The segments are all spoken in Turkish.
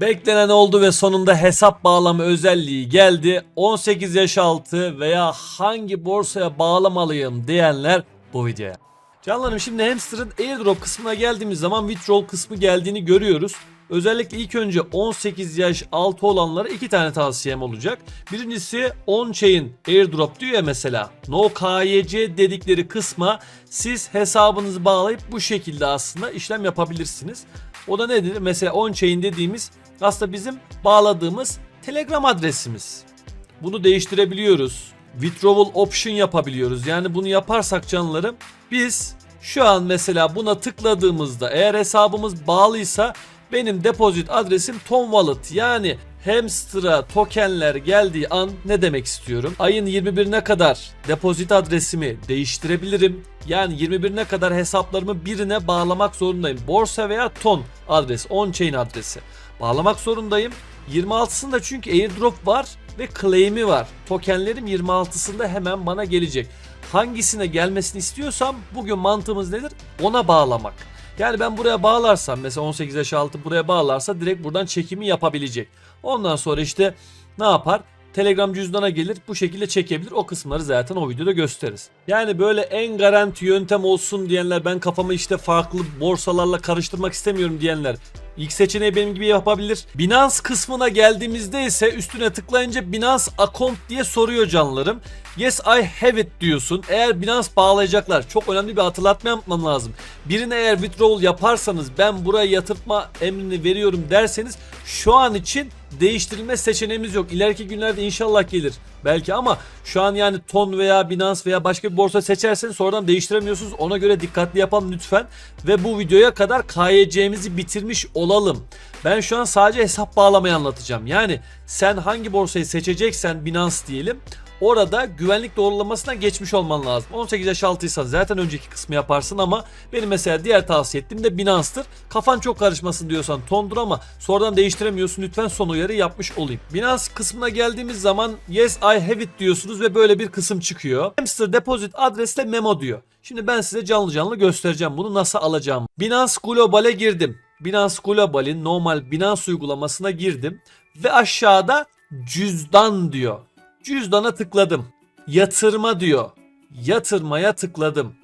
Beklenen oldu ve sonunda hesap bağlama özelliği geldi. 18 yaş altı veya hangi borsaya bağlamalıyım diyenler bu videoya. Canlarım şimdi Hamster'ın airdrop kısmına geldiğimiz zaman withdrawal kısmı geldiğini görüyoruz. Özellikle ilk önce 18 yaş altı olanlara iki tane tavsiyem olacak. Birincisi on-chain airdrop diyor ya mesela. No KYC dedikleri kısma siz hesabınızı bağlayıp bu şekilde aslında işlem yapabilirsiniz. O da nedir? Mesela on-chain dediğimiz aslında bizim bağladığımız Telegram adresimiz. Bunu değiştirebiliyoruz. Withdrawal option yapabiliyoruz. Yani bunu yaparsak canlarım biz şu an mesela buna tıkladığımızda eğer hesabımız bağlıysa benim depozit adresim Tom Wallet. Yani Hamster'a tokenler geldiği an ne demek istiyorum? Ayın 21'ine kadar depozit adresimi değiştirebilirim. Yani 21'ine kadar hesaplarımı birine bağlamak zorundayım. Borsa veya ton adresi, on-chain adresi. Bağlamak zorundayım. 26'sında çünkü airdrop var ve claim'i var. Tokenlerim 26'sında hemen bana gelecek. Hangisine gelmesini istiyorsam bugün mantığımız nedir? Ona bağlamak. Yani ben buraya bağlarsam mesela 18 yaş altı buraya bağlarsa direkt buradan çekimi yapabilecek. Ondan sonra işte ne yapar? Telegram cüzdana gelir bu şekilde çekebilir. O kısımları zaten o videoda gösteririz. Yani böyle en garanti yöntem olsun diyenler ben kafamı işte farklı borsalarla karıştırmak istemiyorum diyenler İlk seçeneği benim gibi yapabilir. Binance kısmına geldiğimizde ise üstüne tıklayınca Binance account diye soruyor canlarım. Yes I have it diyorsun. Eğer Binance bağlayacaklar çok önemli bir hatırlatma yapmam lazım. Birine eğer withdrawal yaparsanız ben buraya yatırtma emrini veriyorum derseniz şu an için değiştirilme seçeneğimiz yok. İleriki günlerde inşallah gelir belki ama şu an yani ton veya Binance veya başka bir borsa seçerseniz sonradan değiştiremiyorsunuz. Ona göre dikkatli yapalım lütfen. Ve bu videoya kadar KYC'mizi bitirmiş olalım. Ben şu an sadece hesap bağlamayı anlatacağım. Yani sen hangi borsayı seçeceksen Binance diyelim. Orada güvenlik doğrulamasına geçmiş olman lazım. 18 yaş altıysan zaten önceki kısmı yaparsın ama benim mesela diğer tavsiye ettiğim de Binance'tır. Kafan çok karışmasın diyorsan tondur ama sonradan değiştiremiyorsun lütfen son uyarı yapmış olayım. Binance kısmına geldiğimiz zaman yes I have it diyorsunuz ve böyle bir kısım çıkıyor. Hamster Deposit adresle memo diyor. Şimdi ben size canlı canlı göstereceğim bunu nasıl alacağım. Binance Global'e girdim. Binance Global'in normal Binance uygulamasına girdim ve aşağıda cüzdan diyor. Cüzdana tıkladım. Yatırma diyor. Yatırmaya tıkladım.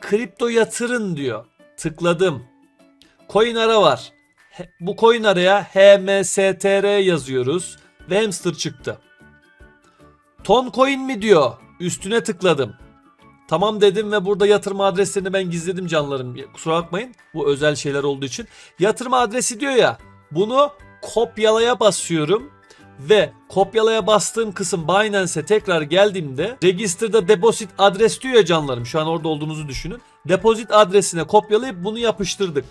Kripto yatırın diyor. Tıkladım. Coin ara var. Bu coin araya HMSTR yazıyoruz ve hamster çıktı. Ton coin mi diyor. Üstüne tıkladım. Tamam dedim ve burada yatırma adreslerini ben gizledim canlarım. Kusura bakmayın. Bu özel şeyler olduğu için. Yatırma adresi diyor ya. Bunu kopyalaya basıyorum ve kopyalaya bastığım kısım Binance'e tekrar geldiğimde Register'da deposit adres diyor ya canlarım. Şu an orada olduğunuzu düşünün. Deposit adresine kopyalayıp bunu yapıştırdık.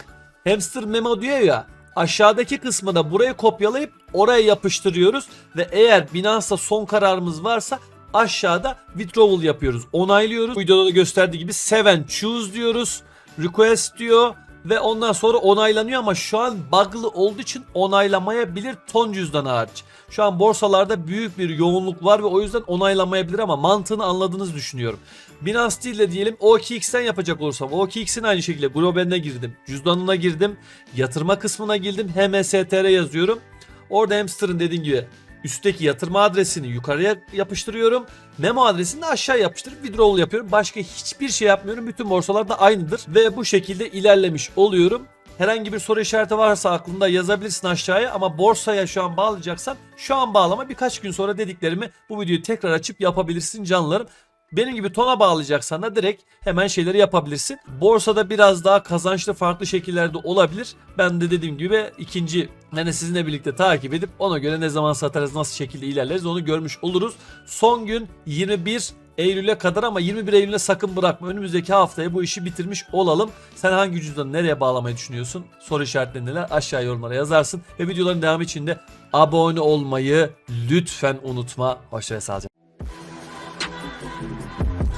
Hamster memo diyor ya. Aşağıdaki kısmı da buraya kopyalayıp oraya yapıştırıyoruz ve eğer Binance'da son kararımız varsa aşağıda withdrawal yapıyoruz. Onaylıyoruz. Videoda da gösterdiği gibi seven choose diyoruz. Request diyor ve ondan sonra onaylanıyor ama şu an bug'lı olduğu için onaylamayabilir ton cüzdan hariç. Şu an borsalarda büyük bir yoğunluk var ve o yüzden onaylamayabilir ama mantığını anladığınızı düşünüyorum. Binance değil de diyelim OKX'ten yapacak olursam OKX'in aynı şekilde globaline girdim. Cüzdanına girdim. Yatırma kısmına girdim. HMSTR yazıyorum. Orada Hamster'ın dediğim gibi üstteki yatırma adresini yukarıya yapıştırıyorum. Memo adresini de aşağı yapıştırıp withdrawal yapıyorum. Başka hiçbir şey yapmıyorum. Bütün borsalarda aynıdır. Ve bu şekilde ilerlemiş oluyorum. Herhangi bir soru işareti varsa aklında yazabilirsin aşağıya ama borsaya şu an bağlayacaksan şu an bağlama birkaç gün sonra dediklerimi bu videoyu tekrar açıp yapabilirsin canlarım. Benim gibi tona bağlayacaksan da direkt hemen şeyleri yapabilirsin. Borsada biraz daha kazançlı farklı şekillerde olabilir. Ben de dediğim gibi ikinci yani sizinle birlikte takip edip ona göre ne zaman satarız nasıl şekilde ilerleriz onu görmüş oluruz. Son gün 21 Eylül'e kadar ama 21 Eylül'e sakın bırakma. Önümüzdeki haftaya bu işi bitirmiş olalım. Sen hangi cüzdanı nereye bağlamayı düşünüyorsun? Soru işaretleri neler? Aşağı yorumlara yazarsın. Ve videoların devamı için de abone olmayı lütfen unutma. Hoşça ve. Thank you.